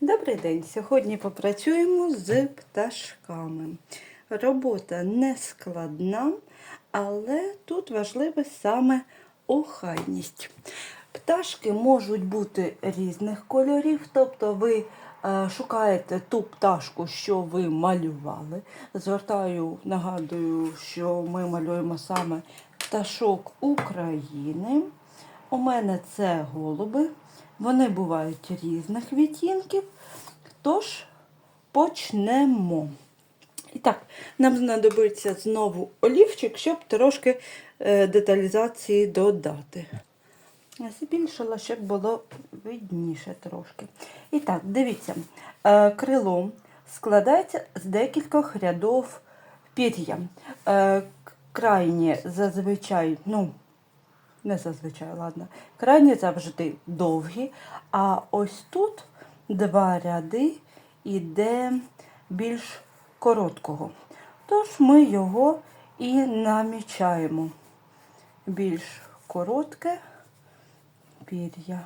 Добрий день! Сьогодні попрацюємо з пташками. Робота не складна, але тут важлива саме охайність. Пташки можуть бути різних кольорів, тобто ви е, шукаєте ту пташку, що ви малювали. Звертаю, нагадую, що ми малюємо саме пташок України. У мене це голуби. Вони бувають різних відтінків. Тож почнемо. І так, нам знадобиться знову олівчик, щоб трошки е, деталізації додати. Збільшила, щоб було видніше трошки. І так, дивіться, е, крило складається з декількох рядов пір'я. Е, крайнє зазвичай, ну, не зазвичай, ладно. Крайні завжди довгі, а ось тут два ряди іде більш короткого. Тож ми його і намічаємо. Більш коротке пір'я.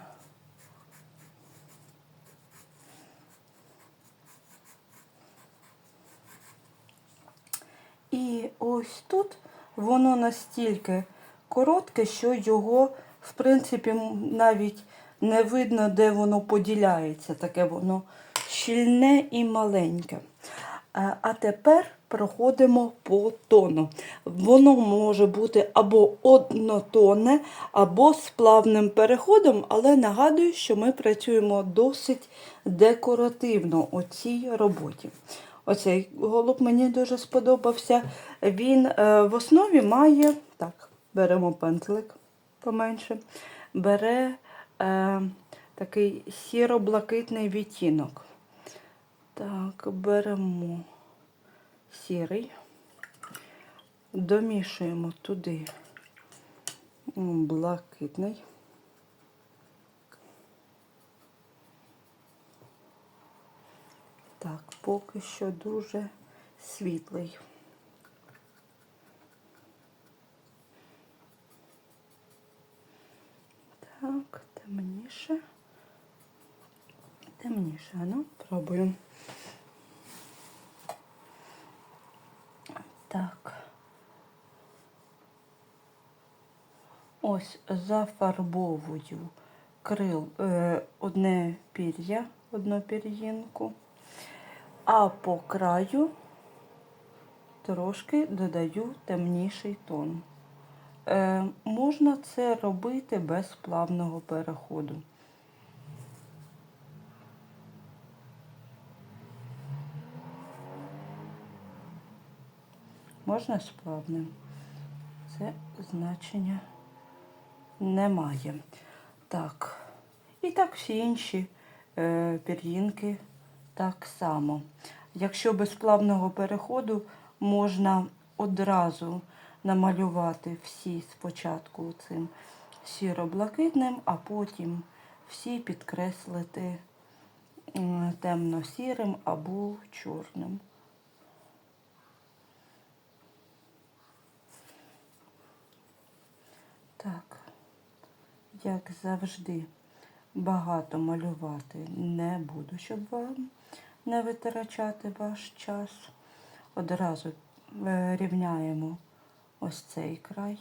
І ось тут воно настільки коротке, що його, в принципі, навіть не видно, де воно поділяється. Таке воно щільне і маленьке. А тепер проходимо по тону. Воно може бути або однотонне, або з плавним переходом, але нагадую, що ми працюємо досить декоративно у цій роботі. Оцей голуб мені дуже сподобався. Він е, в основі має, так, беремо пензлик поменше, бере е, такий сіро-блакитний відтінок. Так, беремо сірий, домішуємо туди блакитний. Так, поки що дуже світлий. Так, темніше. Темніше, ну, пробуємо. Так. Ось зафарбовую крил е, одне пір'я, одну пір'їнку, а по краю трошки додаю темніший тон. Е, можна це робити без плавного переходу. Можна з плавним. Це значення немає. Так. І так всі інші е, пір'їнки так само. Якщо без плавного переходу можна одразу намалювати всі спочатку цим сіро-блакитним, а потім всі підкреслити темно-сірим або чорним. Так, як завжди, багато малювати не буду, щоб вам не витрачати ваш час. Одразу е, рівняємо ось цей край.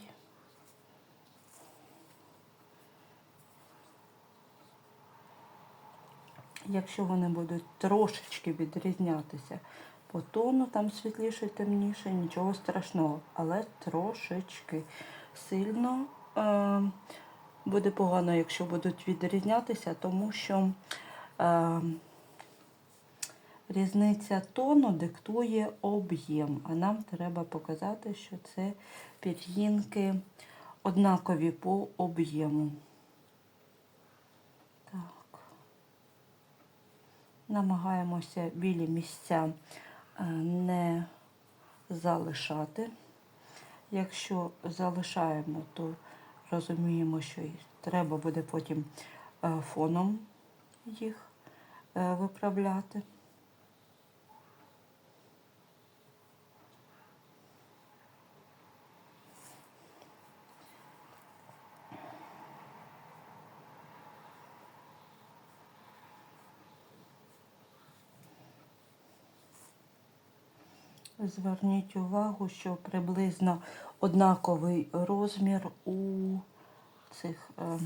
Якщо вони будуть трошечки відрізнятися по тону, там світліше, темніше, нічого страшного, але трошечки сильно е, буде погано, якщо будуть відрізнятися, тому що е, різниця тону диктує об'єм, а нам треба показати, що це пір'їнки однакові по об'єму. Так. Намагаємося білі місця е, не залишати. Якщо залишаємо, то розуміємо, що треба буде потім е, фоном їх е, виправляти. Зверніть увагу, що приблизно однаковий розмір у цих е,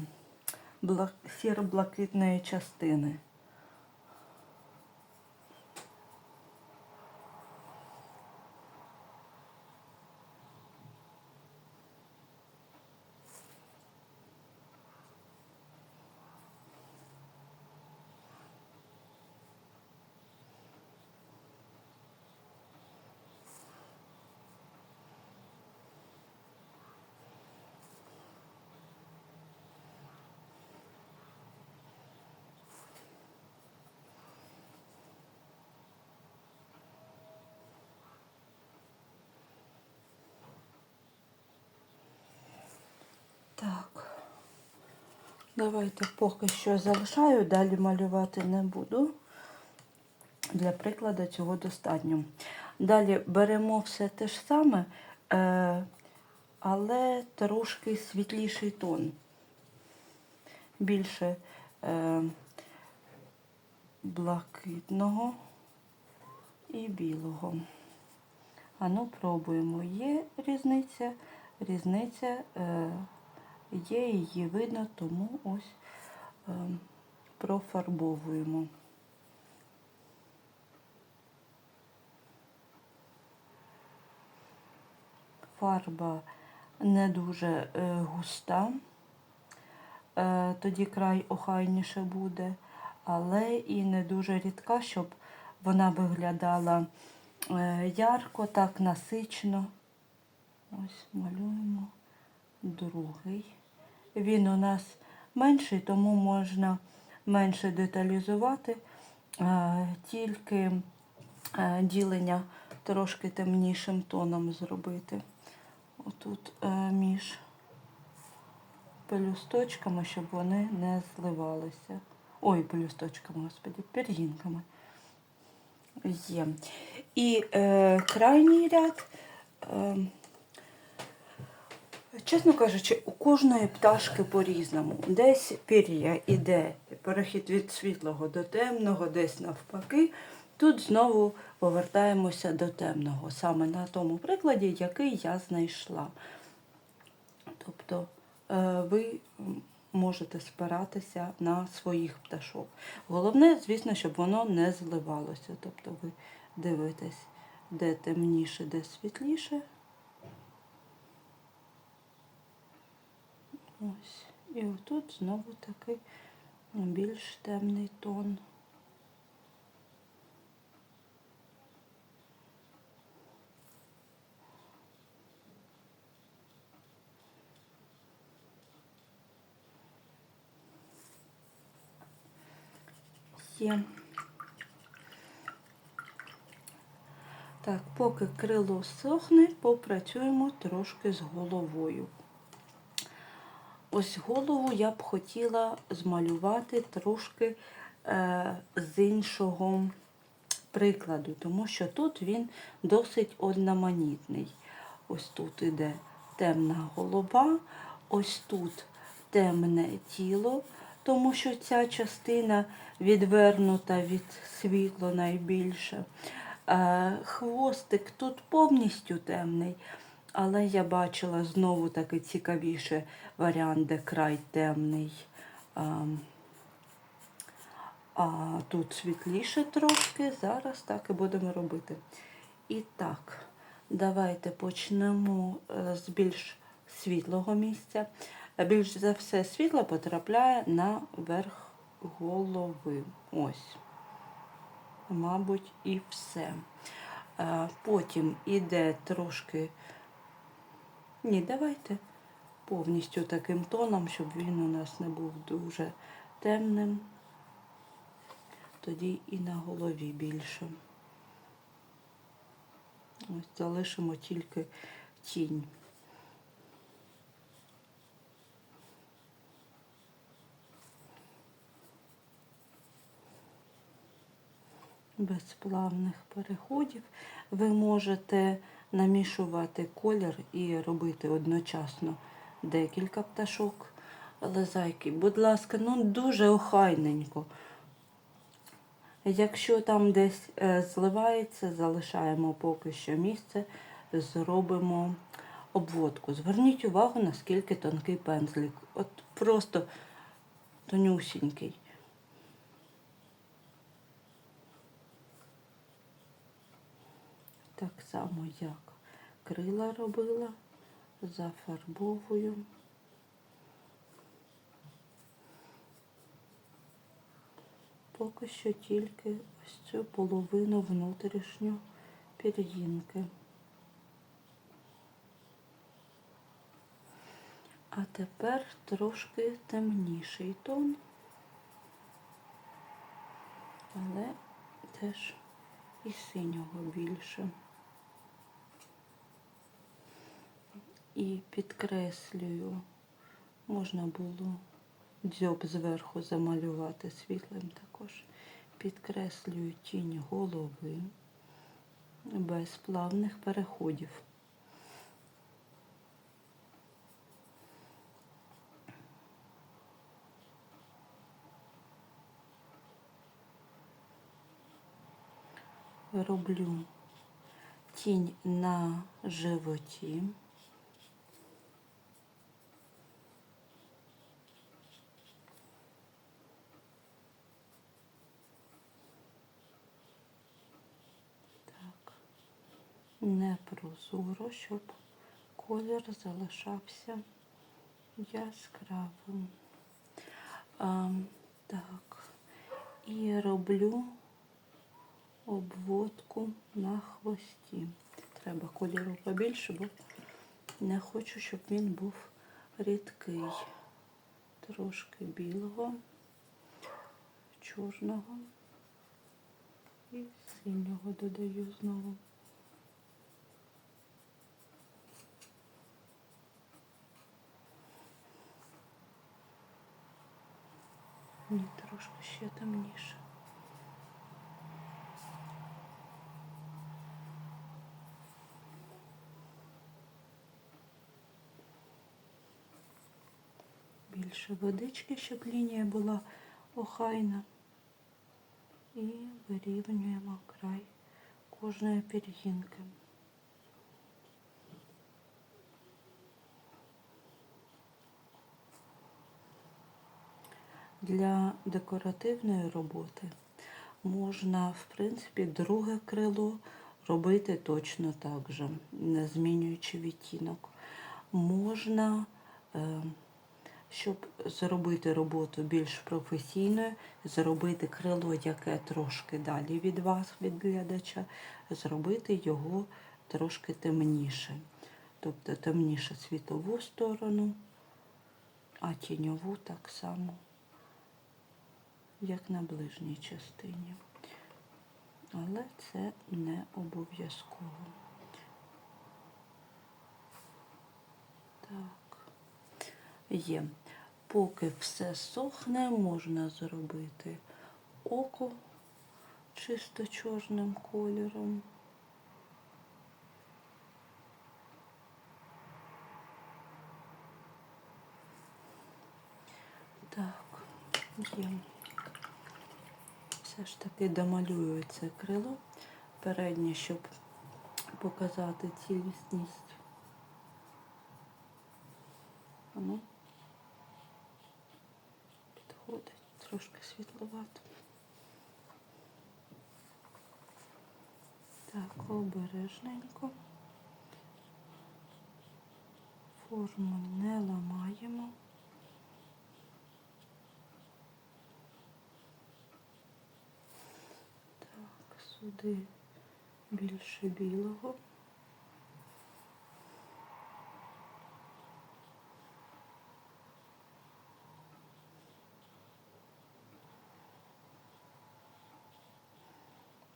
бла- сіро-блакитної частини. Так. Давайте поки що залишаю, далі малювати не буду. Для прикладу цього достатньо. Далі беремо все те ж саме, е, але трошки світліший тон. Більше е, блакитного і білого. А ну пробуємо. Є різниця, різниця е, є, її видно, тому ось е, профарбовуємо. Фарба не дуже е, густа, е, тоді край охайніше буде, але і не дуже рідка, щоб вона виглядала е, ярко, так насичено. Ось малюємо другий. Він у нас менший, тому можна менше деталізувати, е, тільки е, ділення трошки темнішим тоном зробити. Отут е, між пелюсточками, щоб вони не зливалися. Ой, пелюсточками, господі, пір'їнками. Є. І е, крайній ряд. Е, Чесно кажучи, у кожної пташки по-різному. Десь пір'я іде перехід від світлого до темного, десь навпаки. Тут знову повертаємося до темного, саме на тому прикладі, який я знайшла. Тобто е, ви можете спиратися на своїх пташок. Головне, звісно, щоб воно не зливалося. Тобто ви дивитесь, де темніше, де світліше. Ось. І отут знову такий більш темний тон. Є. Так, поки крило сохне, попрацюємо трошки з головою. Ось голову я б хотіла змалювати трошки е, з іншого прикладу, тому що тут він досить одноманітний. Ось тут іде темна голова, ось тут темне тіло, тому що ця частина відвернута від світла найбільше. Е, хвостик тут повністю темний. Але я бачила знову таки цікавіше варіант, де край темний. А, а тут світліше трошки. Зараз так і будемо робити. І так, давайте почнемо е, з більш світлого місця. Більш за все світло потрапляє на верх голови. Ось. Мабуть, і все. Е, Потім іде трошки. Ні, давайте повністю таким тоном, щоб він у нас не був дуже темним. Тоді і на голові більше. Ось залишимо тільки тінь. без плавних переходів. Ви можете намішувати колір і робити одночасно декілька пташок. Але зайки, будь ласка, ну дуже охайненько. Якщо там десь е, зливається, залишаємо поки що місце, зробимо обводку. Зверніть увагу, наскільки тонкий пензлик. От просто тонюсінький. Так само, як крила робила, зафарбовую. Поки що тільки ось цю половину внутрішню пір'їнки. А тепер трошки темніший тон, але теж і синього більше. І підкреслюю, можна було дзьоб зверху замалювати світлим також. Підкреслюю тінь голови без плавних переходів. Роблю тінь на животі. Не прозоро, щоб колір залишався яскравим. А, так, і роблю обводку на хвості. Треба кольору побільше, бо не хочу, щоб він був рідкий. Трошки білого, чорного і синього додаю знову. Ні, трошки ще темніше. Більше водички, щоб лінія була охайна. І вирівнюємо край кожної пір'їнки. Для декоративної роботи можна, в принципі, друге крило робити точно так же, не змінюючи відтінок. Можна, е, щоб зробити роботу більш професійною, зробити крило, яке трошки далі від вас, від глядача, зробити його трошки темніше. Тобто темніше світову сторону, а тіньову так само як на ближній частині. Але це не обов'язково. Так, є. Поки все сохне, можна зробити око чисто чорним кольором. Так, є все ж таки домалюю це крило переднє, щоб показати цілісність. Воно підходить трошки світловато. Так, обережненько. Форму не ламаємо. Сюди більше білого.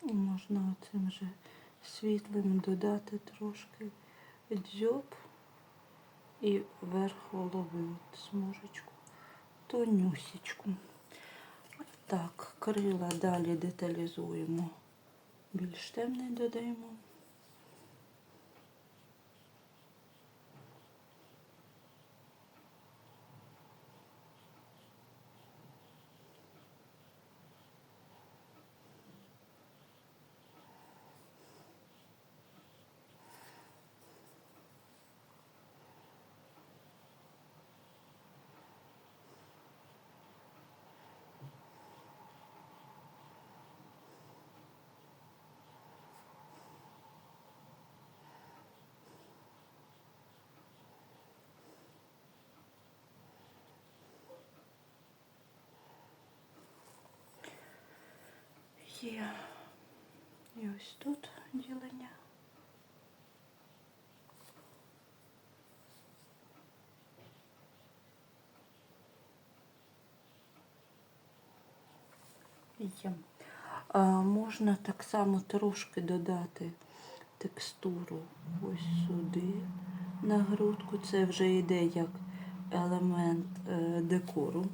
І можна оцим же світлим додати трошки дзьоб і верх голови смужечку, тонюсічку. Так, крила далі деталізуємо більш темний додаємо. Є. І ось тут ділення. Є. А, можна так само трошки додати текстуру ось сюди на грудку. Це вже йде як елемент е, декору.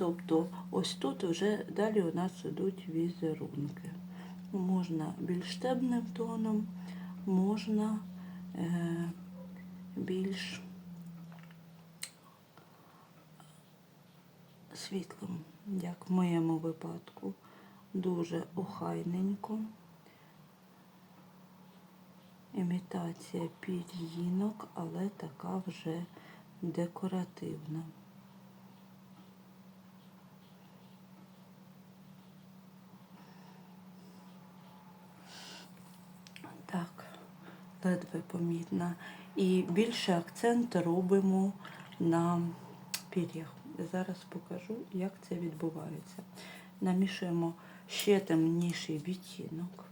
Тобто ось тут вже далі у нас ідуть візерунки. Можна більш темним тоном, можна е, більш світлим, як в моєму випадку, дуже охайненько. Імітація пір'їнок, але така вже декоративна. Так, ледве помітна. І більше акцент робимо на пір'ях. Зараз покажу, як це відбувається. Намішуємо ще темніший відтінок.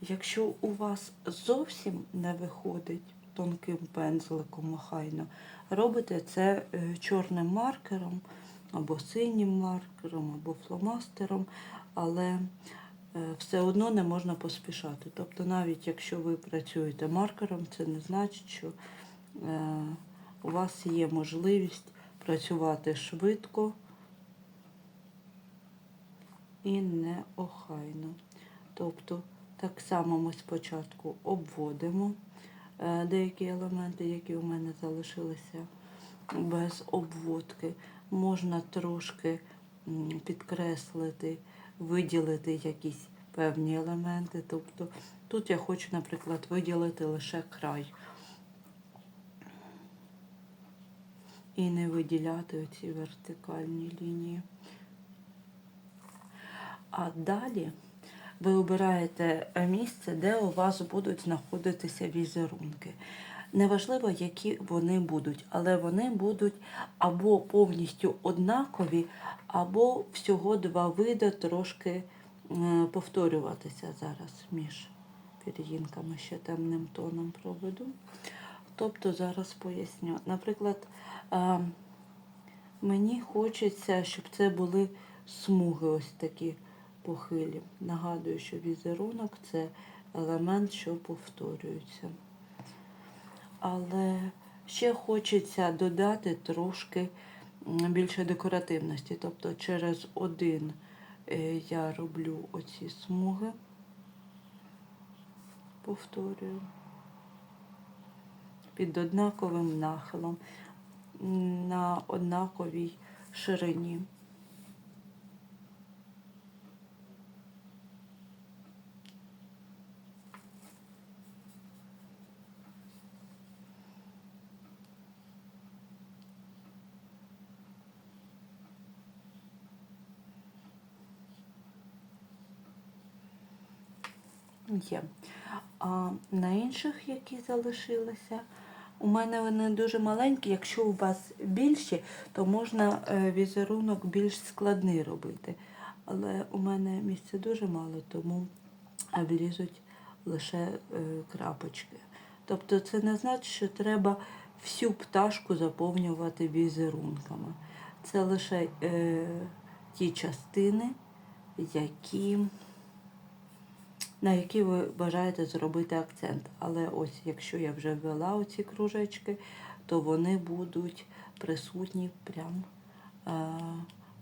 Якщо у вас зовсім не виходить тонким пензликом охайно, робите це е, чорним маркером, або синім маркером, або фломастером, але все одно не можна поспішати. Тобто, навіть якщо ви працюєте маркером, це не значить, що е, у вас є можливість працювати швидко і неохайно. Тобто, так само ми спочатку обводимо е, деякі елементи, які у мене залишилися без обводки. Можна трошки підкреслити, виділити якісь певні елементи. Тобто тут я хочу, наприклад, виділити лише край. І не виділяти оці вертикальні лінії. А далі ви обираєте місце, де у вас будуть знаходитися візерунки. Неважливо, які вони будуть, але вони будуть або повністю однакові, або всього два види трошки е, повторюватися зараз між пір'їнками ще темним тоном проведу. Тобто зараз поясню. Наприклад, е, мені хочеться, щоб це були смуги ось такі похилі. Нагадую, що візерунок це елемент, що повторюється. Але ще хочеться додати трошки більше декоративності. Тобто через один е, я роблю оці смуги, повторюю, під однаковим нахилом, на однаковій ширині. Є. А на інших, які залишилися, у мене вони дуже маленькі. Якщо у вас більші, то можна е, візерунок більш складний робити. Але у мене місця дуже мало, тому влізуть лише е, крапочки. Тобто це не значить, що треба всю пташку заповнювати візерунками. Це лише е, ті частини, які на які ви бажаєте зробити акцент. Але ось якщо я вже ввела оці кружечки, то вони будуть присутні прям е,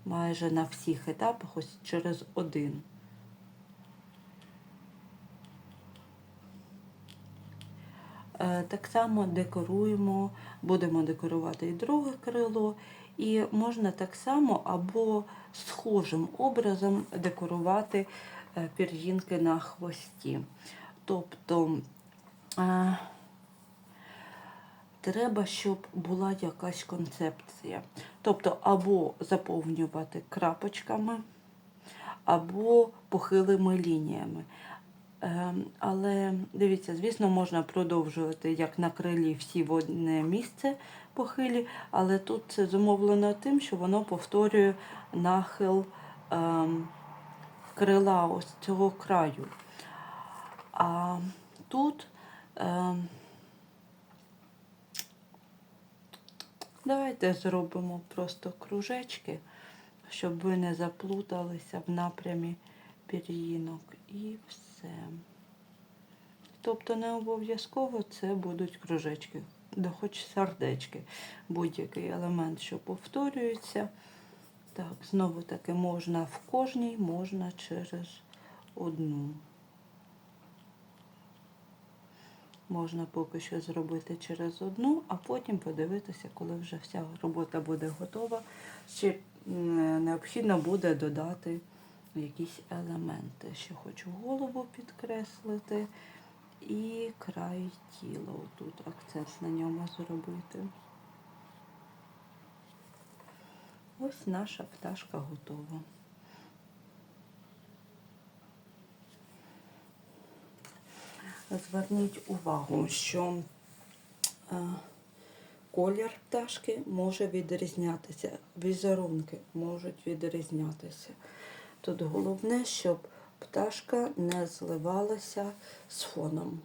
майже на всіх етапах, ось через один. Е, Так само декоруємо, будемо декорувати і друге крило, і можна так само або схожим образом декорувати пір'їнки на хвості. Тобто е, треба, щоб була якась концепція. Тобто або заповнювати крапочками, або похилими лініями. Ем, Але дивіться, звісно, можна продовжувати як на крилі всі в одне місце похилі, але тут це зумовлено тим, що воно повторює нахил ем, крила ось цього краю. А тут е, давайте зробимо просто кружечки, щоб ви не заплуталися в напрямі пір'їнок. І все. Тобто не обов'язково це будуть кружечки, да хоч сердечки, будь-який елемент, що повторюється. Так, знову таки можна в кожній, можна через одну. Можна поки що зробити через одну, а потім подивитися, коли вже вся робота буде готова, чи необхідно буде додати якісь елементи. Ще хочу голову підкреслити і край тіла. Тут акцент на ньому зробити. Ось наша пташка готова. Зверніть увагу, що е, колір пташки може відрізнятися, візерунки можуть відрізнятися. Тут головне, щоб пташка не зливалася з фоном.